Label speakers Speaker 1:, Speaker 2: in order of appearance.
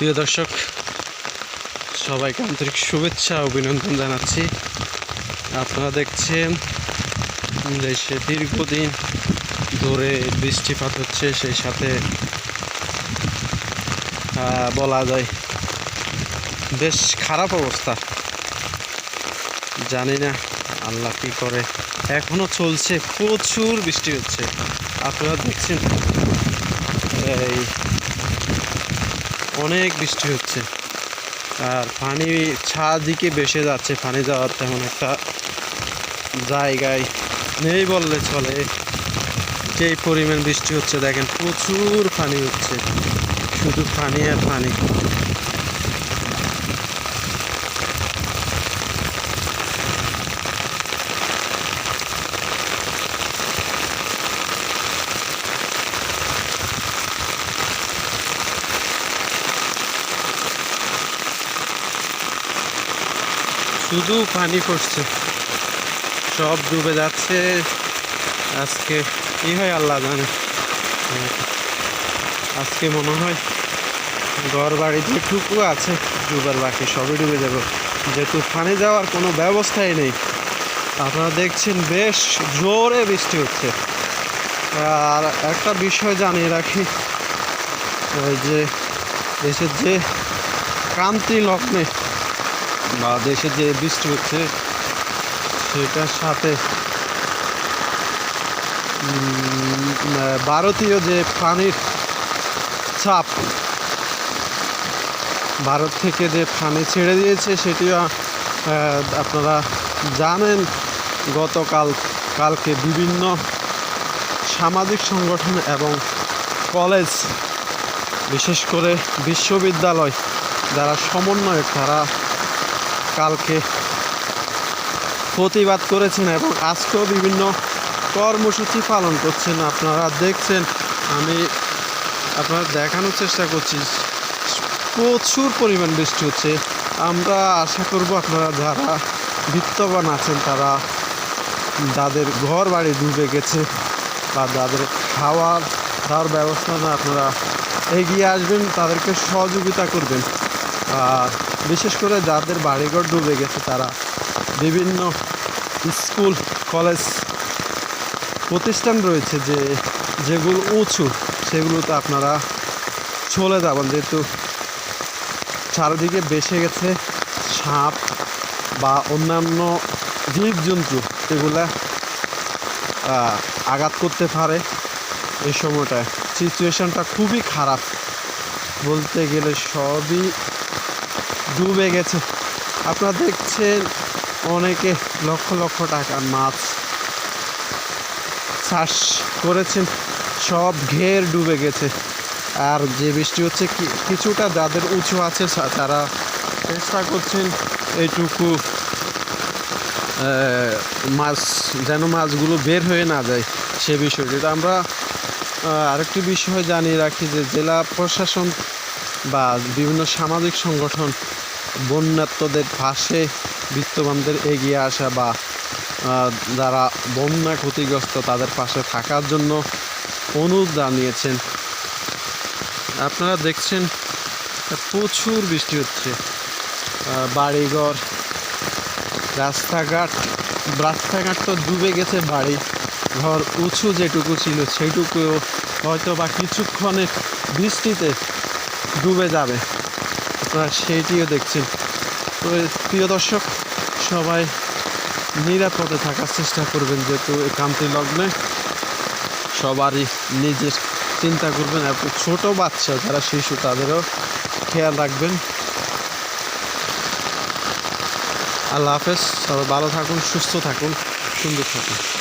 Speaker 1: প্রিয় দর্শক, সবাইকে আন্তরিক শুভেচ্ছা, অভিনন্দন জানাচ্ছি। আপনারা দেখছেন, দেশে দীর্ঘদিন ধরে বৃষ্টিপাত হচ্ছে, সেই সাথে বলা যায় বেশ খারাপ অবস্থা। জানি না আল্লাহ কি করে। এখনও চলছে, প্রচুর বৃষ্টি হচ্ছে। আপনারা দেখছেন, এই অনেক বৃষ্টি হচ্ছে। আর পানি ছাদিকে বেসে যাচ্ছে, পানি যাওয়ার তেমন একটা জায়গায় নেই বললে চলে। যেই পরিমাণ বৃষ্টি হচ্ছে দেখেন, প্রচুর পানি হচ্ছে। শুধু পানি আর পানি। শুধু পানি পড়ছে। সব ডুবে যাচ্ছে। আজকে কি হয় আল্লাহ জানে। আজকে মনে হয় ঘর বাড়ি যেটুকু আছে ডুবার বাকি সবই ডুবে যাব। যেহেতু পানি যাওয়ার কোনো ব্যবস্থাই নেই। আপনারা দেখছেন বেশ জোরে বৃষ্টি হচ্ছে। আর একটা বিষয় জানিয়ে রাখি, ওই যে দেশের যে ক্রান্তি লগ্নে বা দেশে যে বৃষ্টি হচ্ছে, সেটার সাথে ভারতীয় যে পানির চাপ, ভারত থেকে যে পানি ছেড়ে দিয়েছে, সেটিও আপনারা জানেন, গতকাল, কালকে বিভিন্ন সামাজিক সংগঠন এবং কলেজ, বিশেষ করে বিশ্ববিদ্যালয়, যারা সমন্বয়ক, তারা কালকে প্রতিবাদ করেছেন এবং আজকেও বিভিন্ন কর্মসূচি পালন করছেন আপনারা। দেখছেন, আমি আপনারা দেখানোর চেষ্টা করছি, প্রচুর পরিমাণ বৃষ্টি হচ্ছে। আমরা আশা করব আপনারা যারা বিত্তবান আছেন, তারা যাদের ঘর বাড়ি ডুবে গেছে বা যাদের খাওয়ার, দাওয়ার ব্যবস্থা না আপনারা এগিয়ে আসবেন, তাদেরকে সহযোগিতা করবেন। আর বিশেষ করে যাদের বাড়িঘর ডুবে গেছে, তারা বিভিন্ন স্কুল, কলেজ প্রতিষ্ঠান রয়েছে যে, যেগুলো উঁচু, সেগুলোতে আপনারা চলে যাবেন। যেহেতু চারিদিকে বেসে গেছে সাপ বা অন্যান্য জীবজন্তু, এগুলা আঘাত করতে পারে এই সময়টায়। সিচুয়েশনটা খুবই খারাপ বলতে গেলে সবই ডুবে গেছে। আপনারা দেখছেন অনেকে লক্ষ লক্ষ টাকার মাছ। চাষ করেছেন, সব ঘের ডুবে গেছে। আর যে বৃষ্টি হচ্ছে কিছুটা যাদের উঁচু আছে তারা চেষ্টা করছেন এইটুকু মাছ, যেন মাছগুলো বের হয়ে না যায় সে বিষয়টি। আমরা আরেকটি বিষয় জানিয়ে রাখি যে, জেলা প্রশাসন বা বিভিন্ন সামাজিক সংগঠন বন্যাত্মদের পাশে বিত্তবানদের এগিয়ে আসা বা যারা বন্যা ক্ষতিগ্রস্ত তাদের পাশে থাকার জন্য অনুরোধ জানিয়েছেন। আপনারা দেখছেন, প্রচুর বৃষ্টি হচ্ছে। বাড়িঘর, রাস্তাঘাট রাস্তাঘাট তো ডুবে গেছে বাড়ি ঘর উঁচু যেটুকু ছিল সেইটুকুও হয়তো বা কিছুক্ষণের বৃষ্টিতে ডুবে যাবে। আপনারা সেইটিও দেখছেন। তো প্রিয় দর্শক, সবাই নিরাপদে থাকার চেষ্টা করবেন যেহেতু কান্তি লগ্নে সবারই নিজের চিন্তা করবেন এবং ছোট বাচ্চা যারা শিশু, তাদেরও খেয়াল রাখবেন। আল্লাহ হাফেজ, সবাই ভালো থাকুন, সুস্থ থাকুন, সুন্দর থাকুন।